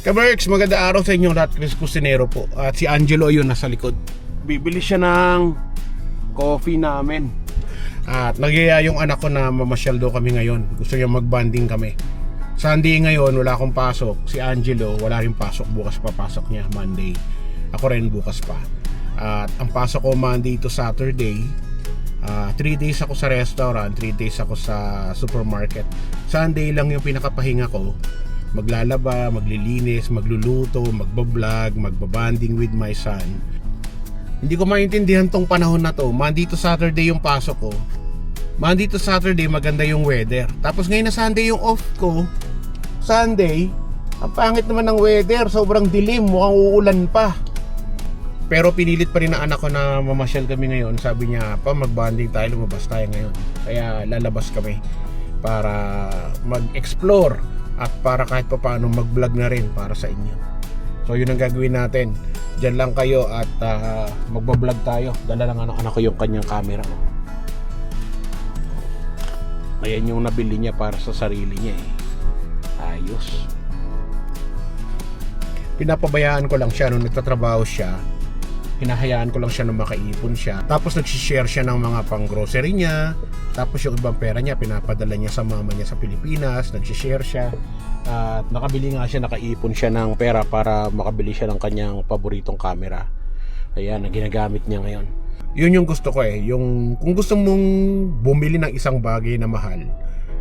Kamerks, maganda araw sa inyo lahat. Chris Cusinero po. At si Angelo yun nasa likod. Bibili siya ng coffee namin. At nagyaya yung anak ko na mamasyal daw kami ngayon. Gusto niya magbanding kami. Sunday ngayon, wala akong pasok. Si Angelo, wala rin pasok. Bukas papasok niya, Monday. Ako rin bukas pa. At ang pasok ko Monday to Saturday. 3 days ako sa restaurant, 3 days ako sa supermarket. Sunday lang yung pinakapahinga ko. Maglalaba, maglilinis, magluluto, magbablog, magbabanding with my son. Hindi ko maintindihan tong panahon na to. Monday to Saturday yung pasok ko. Monday to Saturday maganda yung weather. Tapos ngayon na Sunday yung off ko. Sunday, ang pangit naman ng weather. Sobrang dilim, mukhang uulan pa. Pero pinilit pa rin ng anak ko na mamasyal kami ngayon. Sabi niya, pa magbanding tayo, lumabas tayo ngayon. Kaya lalabas kami para mag-explore at para kahit pa paano mag-vlog na rin para sa inyo. So yun ang gagawin natin. Diyan lang kayo at uh, magbablog tayo. Dala lang anak, anak ko yung kanyang camera. Ayan yung nabili niya para sa sarili niya eh. Ayos. Pinapabayaan ko lang siya nung nagtatrabaho siya. Hinahayaan ko lang siya na makaipon siya. Tapos nagsishare siya ng mga pang grocery niya. Tapos yung ibang pera niya pinapadala niya sa mama niya sa Pilipinas. Nagsishare siya. At nakabili nga siya, nakaipon siya ng pera para makabili siya ng kanyang paboritong camera. Ayan, na ginagamit niya ngayon. Yun yung gusto ko eh. Yung, kung gusto mong bumili ng isang bagay na mahal,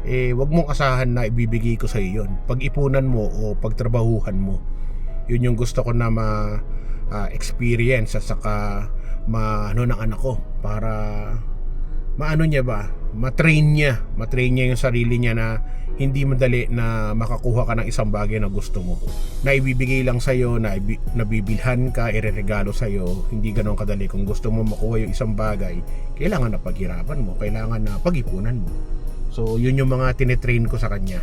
eh, wag mong asahan na ibibigay ko sa iyo yun. Pag-ipunan mo o pagtrabahuhan mo. Yun yung gusto ko na ma ah, experience at saka ma ano ng anak ko para maano niya ba matrain niya matrain niya yung sarili niya na hindi madali na makakuha ka ng isang bagay na gusto mo. Na ibibigay lang sa'yo na ibi- nabibilhan ka ireregalo sa'yo. Hindi ganon kadali. Kung gusto mo makuha yung isang bagay kailangan na paghirapan mo. Kailangan na pag-ipunan mo. So yun yung mga tinetrain ko sa kanya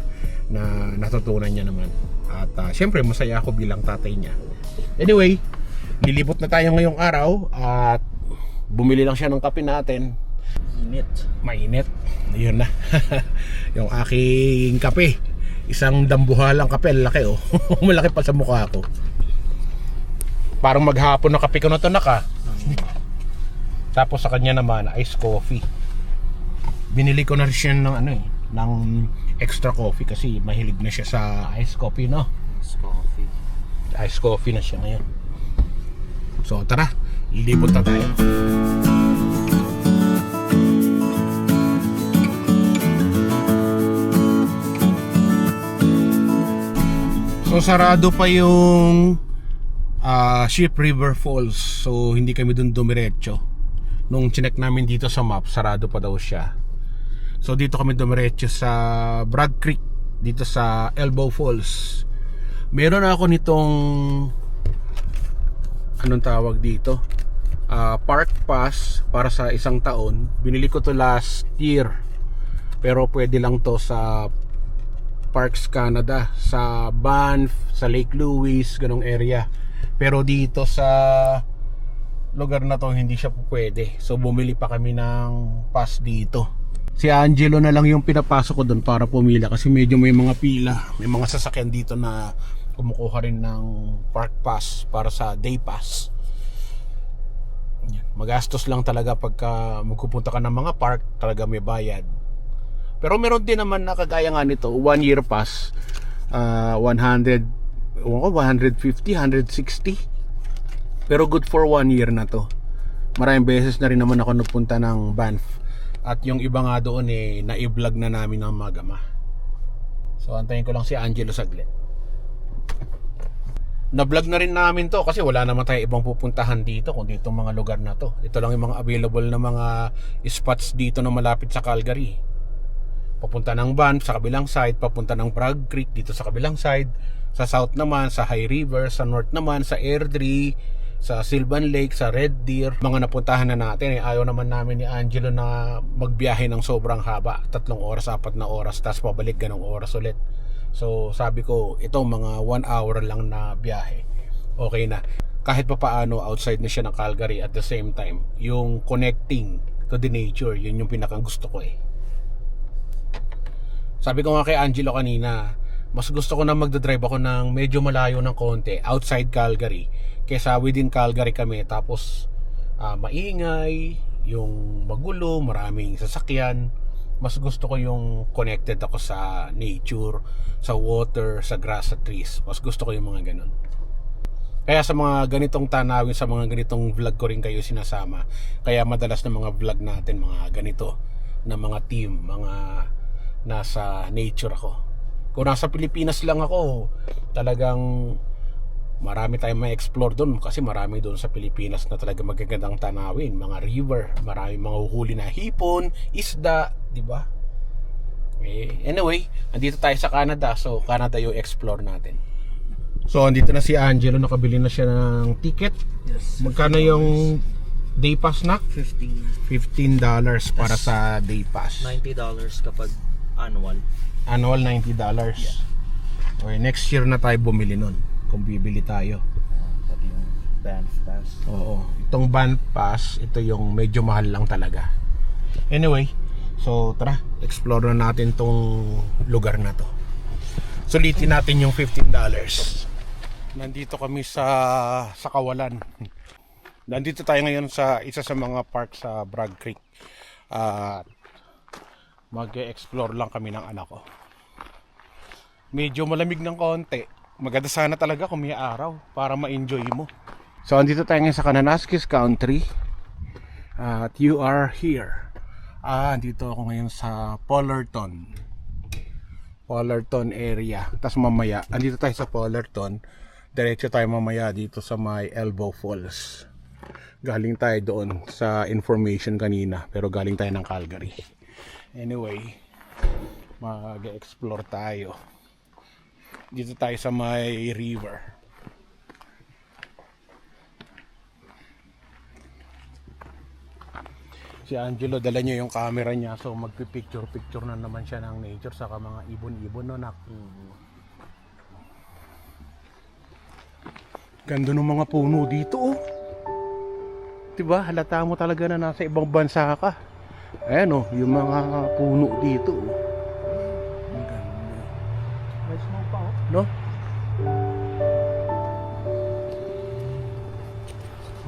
na natutunan niya naman. At ah, syempre masaya ako bilang tatay niya. Anyway lilibot na tayo ngayong araw at bumili lang siya ng kape natin Init. mainit. Ayun na. yung aking kape. Isang dambuhalang kape. Laki oh. Malaki pa sa mukha ko. Parang maghapon na kape ko na to naka. Tapos sa kanya naman, ice coffee. Binili ko na rin siya ng ano eh, ng extra coffee kasi mahilig na siya sa ice coffee, no? It's coffee. Ice coffee na siya ngayon. So tara, lilibot na tayo. So sarado pa yung ah, Ship River Falls. So hindi kami dun dumiretso. Nung chinek namin dito sa map, sarado pa daw siya. So dito kami dumiretso sa Bragg Creek dito sa Elbow Falls. Meron ako nitong anong tawag dito? Ah, park pass para sa isang taon. Binili ko to last year. Pero pwede lang to sa Parks Canada sa Banff, sa Lake Louise, ganong area. Pero dito sa lugar na to hindi siya pwede. So bumili pa kami ng pass dito. Si Angelo na lang yung pinapasok ko doon para pumila kasi medyo may mga pila. May mga sasakyan dito na kumukuha rin ng park pass para sa day pass. Magastos lang talaga pagka magpupunta ka ng mga park, talaga may bayad. Pero meron din naman na kagaya nga nito, one year pass, ah, 100, ewan ko, 150, 160. Pero good for one year na to. Maraming beses na rin naman ako nagpunta ng Banff. At yung iba nga doon eh, na-vlog na namin ng magama. So antayin ko lang si Angelo saglit. Na-vlog na rin namin to kasi wala naman tayo ibang pupuntahan dito kundi itong mga lugar na to. Ito lang yung mga available na mga spots dito na malapit sa Calgary. Papunta ng Banff sa kabilang side, papunta ng Bragg Creek dito sa kabilang side, sa south naman sa High River, sa north naman sa Airdrie, sa Sylvan Lake, sa Red Deer, mga napuntahan na natin eh. Ayaw naman namin ni Angelo na magbiyahe ng sobrang haba, tatlong oras, apat na oras, tapos pabalik ganong oras ulit. So sabi ko, ito mga one hour lang na biyahe. Okay na. Kahit pa paano outside na siya ng Calgary at the same time, yung connecting to the nature, yun yung pinakang gusto ko eh. Sabi ko nga kay Angelo kanina, mas gusto ko na magdadrive ako ng medyo malayo ng konti outside Calgary kaysa within Calgary kami. Tapos ah, maingay yung magulo maraming sasakyan. Mas gusto ko yung connected ako sa nature sa water sa grass sa trees. Mas gusto ko yung mga ganun. Kaya sa mga ganitong tanawin, sa mga ganitong vlog ko rin kayo sinasama. Kaya madalas na mga vlog natin, mga ganito, na mga team, mga nasa nature ako. Kung nasa Pilipinas lang ako, talagang marami tayong ma-explore doon kasi marami doon sa Pilipinas na talaga magagandang tanawin, mga river, marami mga uhuli na hipon, isda, di ba? Eh, anyway, andito tayo sa Canada, so Canada yung explore natin. So, andito na si Angelo, nakabili na siya ng ticket. Yes. Magkano yung day pass na? 15 $15 para sa day pass. $90 kapag annual. Annual $90. Okay, next year na tayo bumili nun kung bibili tayo. Pati yung band pass. Oo. Itong band pass, ito yung medyo mahal lang talaga. Anyway, so tara, explore na natin tong lugar na to. Sulitin natin yung $15. Nandito kami sa sa Kawalan. Nandito tayo ngayon sa isa sa mga park sa Bragg Creek. At mag-explore lang kami ng anak ko. Medyo malamig ng konti. Maganda sana talaga kung may araw para ma-enjoy mo. So, andito tayo ngayon sa Kananaskis Country. At you are here. Ah, andito ako ngayon sa Pollerton. Pollerton area. Tapos mamaya, andito tayo sa Pollerton. Diretso tayo mamaya dito sa may Elbow Falls. Galing tayo doon sa information kanina. Pero galing tayo ng Calgary. Anyway, mag-explore tayo. Dito tayo sa may river. Si Angelo dala niya yung camera niya so magpi-picture-picture na naman siya ng nature saka mga ibon-ibon no nak. Ganda ng mga puno dito oh. 'Di ba? Halata mo talaga na nasa ibang bansa ka. Ayan oh, yung mga puno dito oh. Ang ganda. May snow pa oh. No?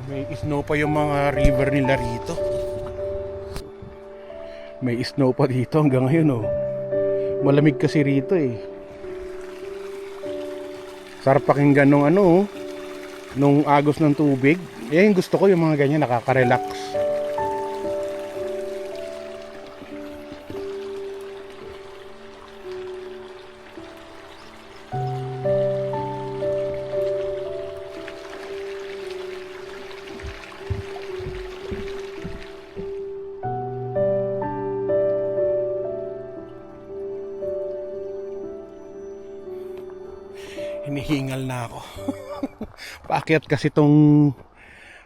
May snow pa yung mga river nila rito. May snow pa dito hanggang ngayon oh. Malamig kasi rito eh. Sarap pakinggan nung ano oh. Nung agos ng tubig. Yung gusto ko yung mga ganyan nakaka-relax. Paakyat kasi tong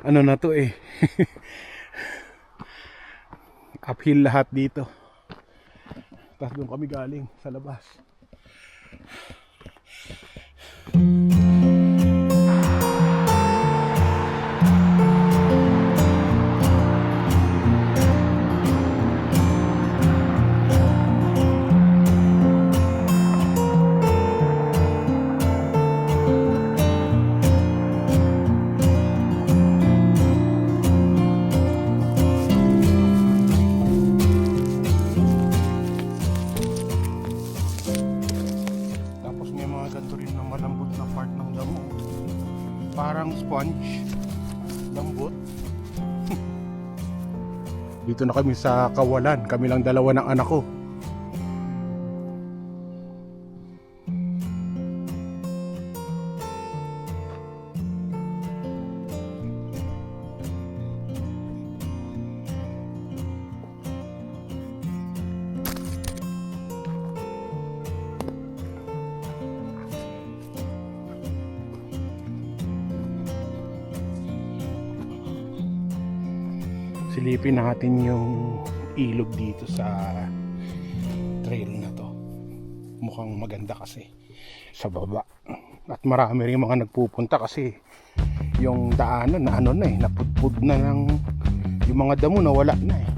ano na to eh. Uphill lahat dito. Tapos doon kami galing sa labas. Dito na kami sa kawalan. Kami lang dalawa ng anak ko. Silipin natin yung ilog dito sa trail na to. Mukhang maganda kasi sa baba. At marami rin mga nagpupunta kasi yung daanan na ano na eh napudpud na ng yung mga damo na wala na eh.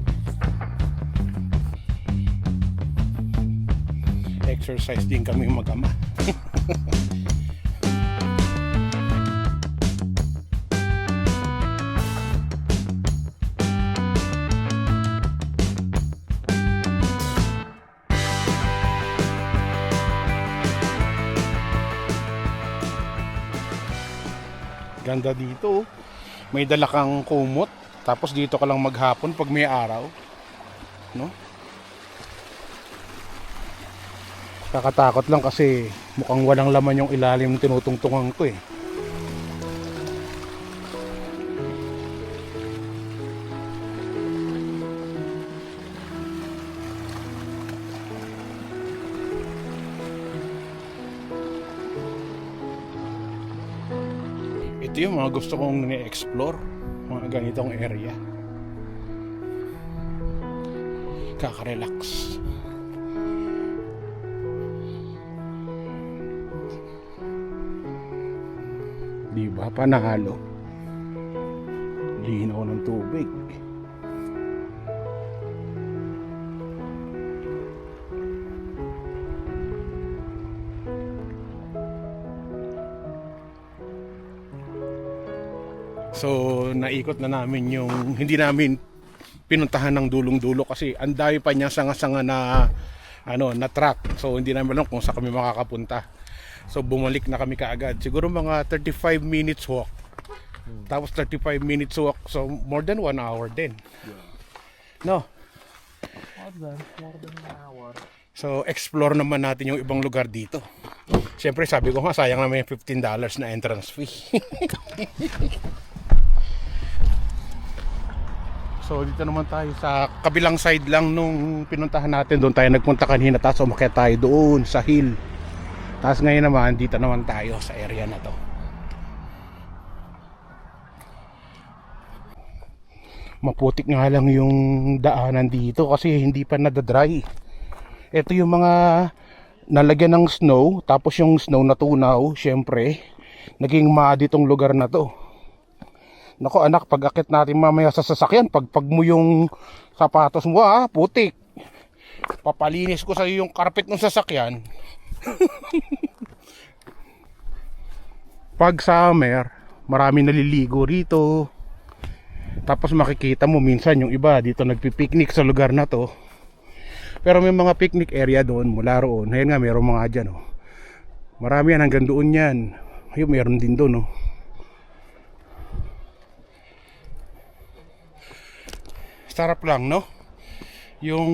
Exercise din kami mag-ama Ganda dito. oh. May dala kang kumot. Tapos dito ka lang maghapon pag may araw. No? Kakatakot lang kasi mukhang walang laman yung ilalim ng tinutungtungan ko eh. Ito yung mga gusto kong ni-explore. Mga ganitong area. Kaka-relax. Di ba? Panalo. Linaw ng tubig. So, naikot na namin yung hindi namin pinuntahan ng dulong-dulo kasi ang dami pa niya sanga-sanga na ano, na track. So, hindi namin alam kung saan kami makakapunta. So, bumalik na kami kaagad. Siguro mga 35 minutes walk. Tapos 35 minutes walk. So, more than 1 hour din. No? More than, more than an hour. So, explore naman natin yung ibang lugar dito. Siyempre, sabi ko nga, sayang naman yung $15 na entrance fee. so, dito naman tayo sa kabilang side lang nung pinuntahan natin. Doon tayo nagpunta kanina, tapos umakyat tayo doon sa hill. Tapos ngayon naman, dito naman tayo sa area na to. Maputik nga lang yung daanan dito kasi hindi pa nadadry. Ito yung mga nalagyan ng snow, tapos yung snow natunaw, syempre, naging muddy tong lugar na to. Nako anak, pag akit natin mamaya sa sasakyan, pag pag mo yung sapatos mo, ah, putik. Papalinis ko sa yung carpet ng sasakyan. pag summer, marami naliligo rito. Tapos makikita mo minsan yung iba dito nagpipiknik sa lugar na to. Pero may mga picnic area doon mula roon. Ayun nga, mayroong mga dyan. Oh. Marami yan hanggang doon yan. Ayun, meron din doon. Oh. Sarap lang, no? Yung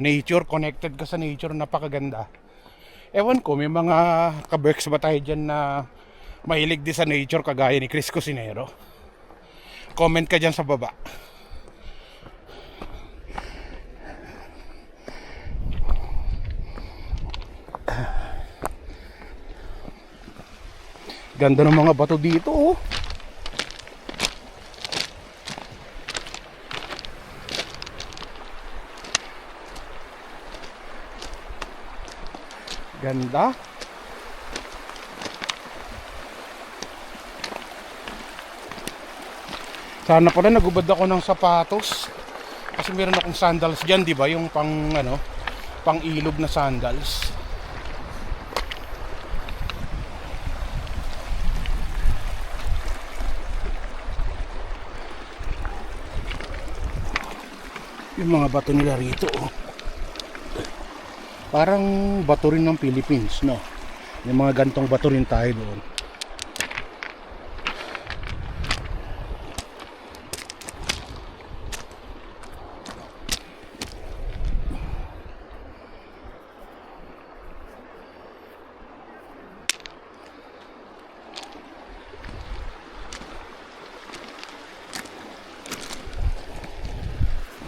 nature, connected ka sa nature, napakaganda. Ewan ko, may mga kaberks ba tayo dyan na mahilig din sa nature kagaya ni Chris Cusinero? Comment ka dyan sa baba. Ganda ng mga bato dito oh. Ganda. Sana pala nagubad ako ng sapatos. Kasi meron akong sandals diyan, 'di ba? Yung pang ano, pang ilog na sandals. Yung mga bato nila rito, oh. Parang bato rin ng Philippines, no? May mga gantong bato rin tayo doon.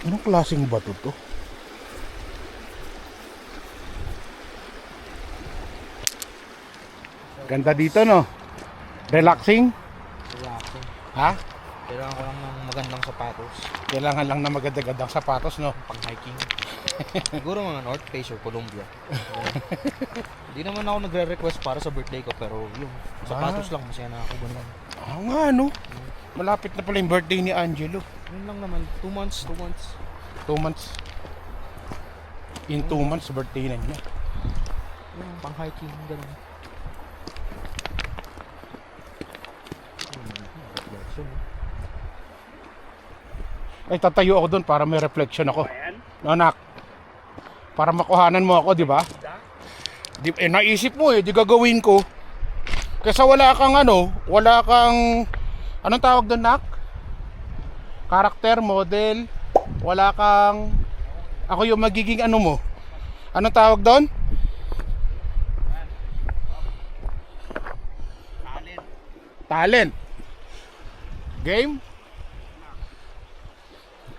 Anong klaseng bato to? Ganda dito no? Relaxing? Relaxing. Ha? Kailangan ko lang ng magandang sapatos. Kailangan lang na maganda-gandang sapatos no? Pang hiking. Siguro mga North Face or Columbia. Hindi naman ako nagre-request para sa birthday ko pero yung sapatos lang masaya na ako ganun. Ah nga no? Malapit na pala yung birthday ni Angelo. Yun lang naman, 2 months, 2 months. 2 months. In 2 months birthday na niya. Yung pang hiking, ganun. Reflection. Ay, tatayo ako doon para may reflection ako. No, anak. Para makuhanan mo ako, di ba? Di, eh, naisip mo eh, di gagawin ko. Kasi wala kang ano, wala kang, anong tawag doon, nak? Karakter, model, wala kang, ako yung magiging ano mo. Anong tawag doon? Talent. Game?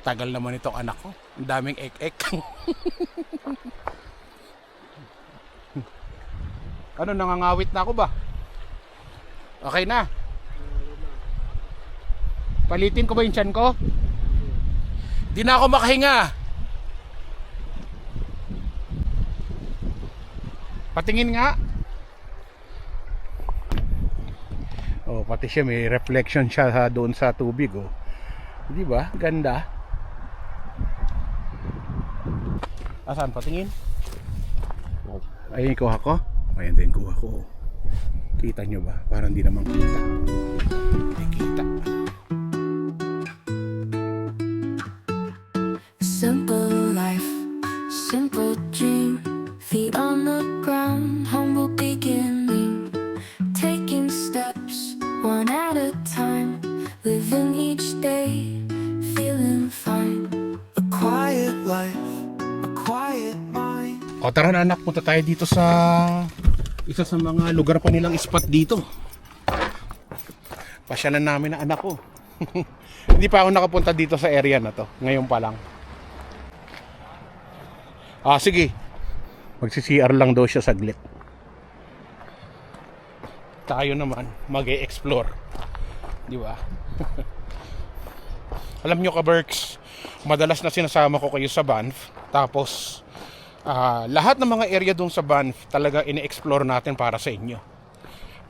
Tagal naman itong anak ko. Ang daming ek-ek. ano, nangangawit na ako ba? Okay na. Palitin ko ba yung tiyan ko? Di na ako makahinga. Patingin nga. Oh, pati siya may reflection siya doon sa tubig, oh. Di ba? Ganda. Asan? Patingin? Ayun, kuha ko. Ayan din, kuha ko. Kita nyo ba? Parang di naman kita. Hindi kita. Punta tayo dito sa isa sa mga lugar pa nilang spot dito. Pasyalan namin ang anak ko. Hindi pa ako nakapunta dito sa area na to. Ngayon pa lang. Ah, sige. Magsi-CR lang daw siya saglit. Tayo naman, mag explore Di ba? Alam nyo ka, Berks, madalas na sinasama ko kayo sa Banff. Tapos, ah, lahat ng mga area doon sa Banff talaga ini-explore natin para sa inyo.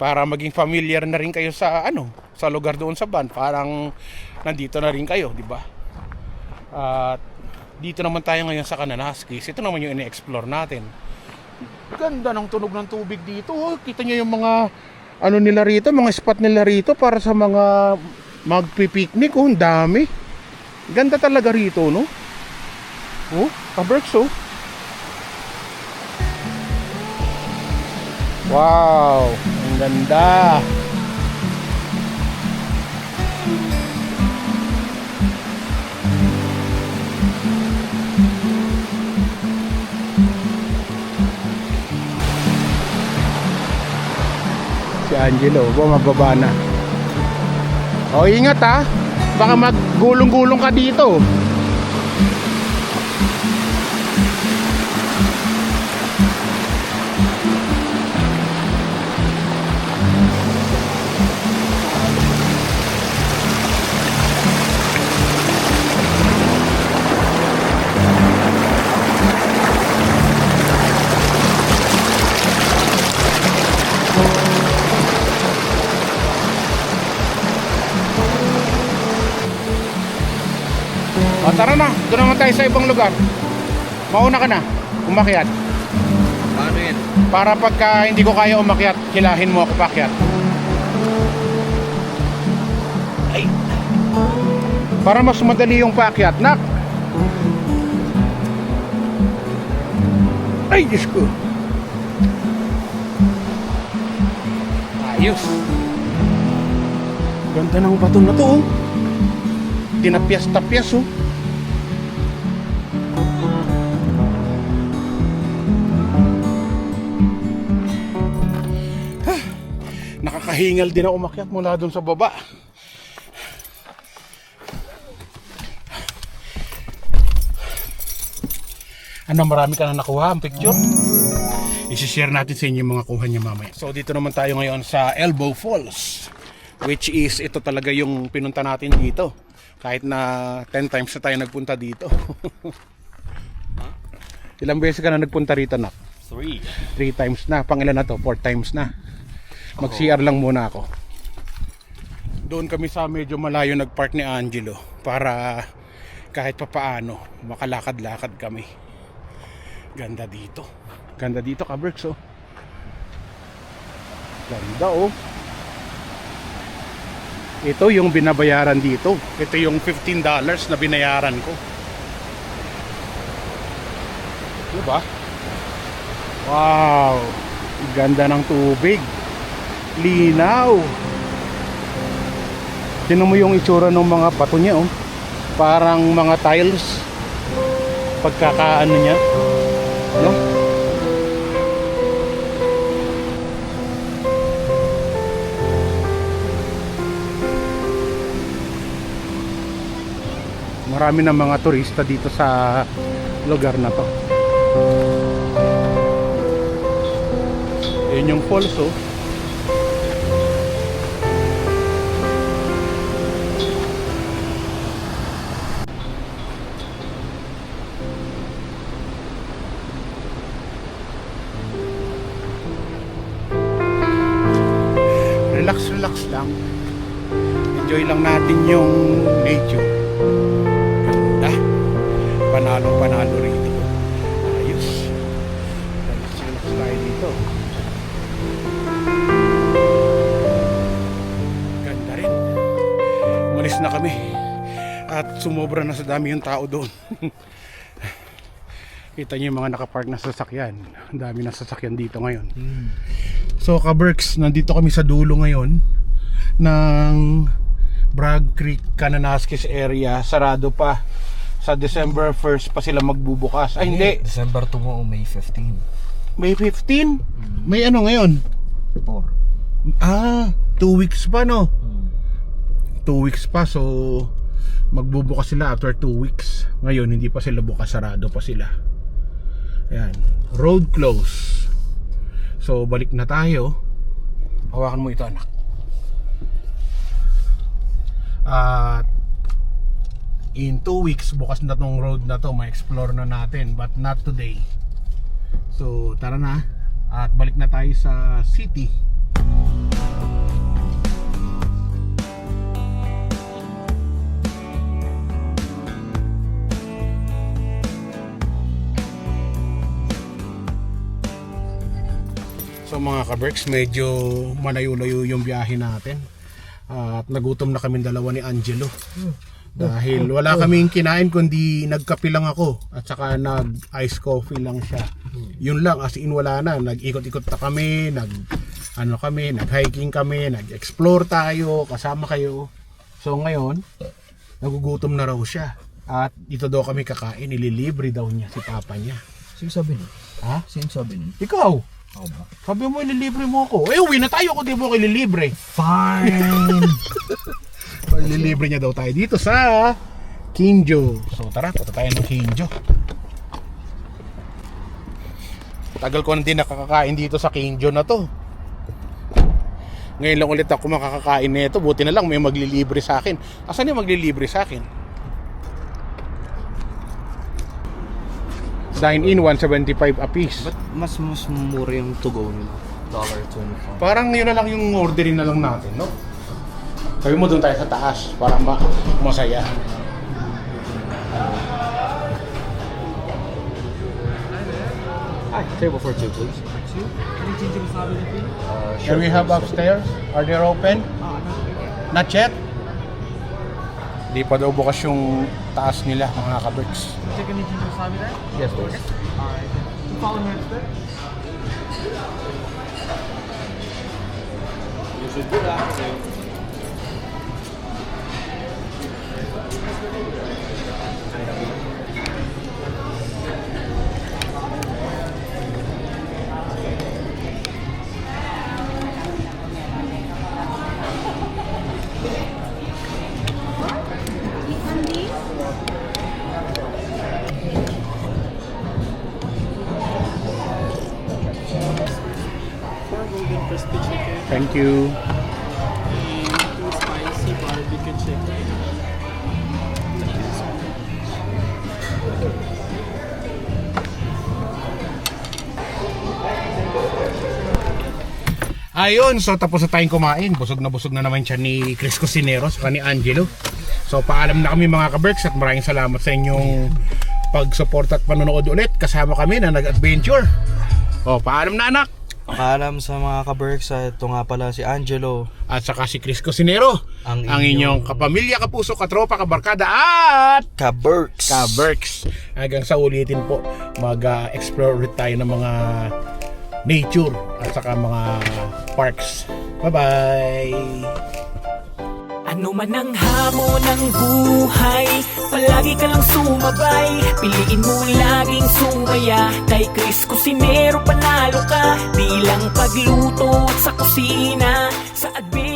Para maging familiar na rin kayo sa ano, sa lugar doon sa Banff. Parang nandito na rin kayo, di ba? At dito naman tayo ngayon sa Kananaskis. Ito naman yung ini-explore natin. Ganda ng tunog ng tubig dito. Oh. Kita nyo yung mga ano nila rito, mga spot nila rito para sa mga magpi-picnic. Oh, ang dami. Ganda talaga rito, no? Oh, kaberks, oh. Wow, ang ganda. Si Angelo, bumababa na. O, ingat ha. Baka maggulong-gulong ka dito. Tara na. Doon naman tayo sa ibang lugar. Mauna ka na. Umakyat. Paano yan? Para pagka hindi ko kaya umakyat, kilahin mo ako pakyat. Ay. Para mas madali yung pakyat, nak. Ay, Diyos ko. Ayos. Ganda ng bato na to, oh. Tinapyas-tapyas, oh. Nakakahingal din ako umakyat mula doon sa baba. Ano, marami ka na nakuha ang picture? I-share natin sa inyo yung mga kuha niya mamaya. So dito naman tayo ngayon sa Elbow Falls. Which is, ito talaga yung pinunta natin dito. Kahit na 10 times na tayo nagpunta dito. Ilang beses ka na nagpunta rito, nak? Three. 3 times na. Pang ilan na to? 4 times na. Mag-CR lang muna ako. Doon kami sa medyo malayo nagpark ni Angelo para kahit papaano makalakad-lakad kami. Ganda dito. Ganda dito ka, oh. Ganda, oh. Ito yung binabayaran dito. Ito yung $15 na binayaran ko. Diba? Wow! Ganda ng tubig. Linaw. Tinan mo yung itsura ng mga bato niya oh. Parang mga tiles. Pagkakaano niya. No? Marami ng mga turista dito sa lugar na to. Yun yung falls oh. Lang natin yung nature. Ganda. Panalong panalo rito. Ayos. Relax, relax tayo dito. Ganda rin. Umalis na kami. At sumobra na sa dami yung tao doon. Kita niyo yung mga nakapark na sasakyan. Ang dami na sasakyan dito ngayon. So Kaberks, nandito kami sa dulo ngayon ng Bragg Creek, Cananasquez area. Sarado pa. Sa December 1st pa sila magbubukas. Ay hindi, December 2 mo, May 15. May 15? May ano ngayon? 4. Ah, 2 weeks pa no? 2 weeks pa so magbubukas sila after 2 weeks. Ngayon hindi pa sila bukas, sarado pa sila. Ayan, road close. So balik na tayo. Hawakan mo ito anak. At in 2 weeks bukas na tong road na to, ma-explore na natin but not today. So tara na at balik na tayo sa city. So mga kaberks, medyo malayo-layo yung biyahe natin. At nagutom na kami dalawa ni Angelo. Dahil wala kaming kinain kundi nagkape lang ako at saka nag ice coffee lang siya. Yun lang as in wala na. Nag-ikot-ikot na kami, nag ano kami, nag-hiking kami, nag-explore tayo, kasama kayo. So ngayon, nagugutom na raw siya. At ito daw kami kakain, ililibre daw niya si papa niya. Sino sabi nun? Ha? Sino sabi nun? Ikaw? Ako ba? Sabi mo ililibre mo ako. Eh uwi na tayo kung di mo ako ililibre. Fine! So, ililibre niya daw tayo dito sa Kinjo. So tara, punta tayo ng Kinjo. Tagal ko na din nakakakain dito sa Kinjo na to. Ngayon lang ulit ako makakakain nito. Buti na lang may maglilibre sa akin. Asan yung maglilibre sa akin? Dine in 175 a piece. Ba't mas mas mura yung to go nila? $1.25. Parang yun na lang yung orderin na lang natin, no? Sabi mo doon tayo sa taas para ma masaya. Hi, table for two, please. Two? Any change of wasabi Uh, Can we have upstairs? Are they open? Not yet? Di pa daw bukas yung taas nila, mga kabricks. Chicken and ginger wasabi there? Yes, please. Alright. You follow me upstairs? You should do that. Ayun, so tapos na tayong kumain. Busog na busog na naman siya ni Chris Cusinero sa ni Angelo. So paalam na kami mga kaberks at maraming salamat sa inyong pag-support at panonood ulit. Kasama kami na nag-adventure. O, paalam na anak. Paalam sa mga ka-Berks, ah, ito nga pala si Angelo. At saka si Chris Cusinero, Ang ang, inyong- inyong kapamilya, kapuso, katropa, kabarkada at Ka-Berks! ka-Berks. Hanggang sa ulitin po, mag-explore ulit tayo ng mga nature at saka mga parks. Bye-bye! Ano man ang hamon ng buhay Palagi ka lang sumabay Piliin mo laging sumaya Kay Chris Cusinero panalo ka Di lang pagluto at sa kusina Sa adventure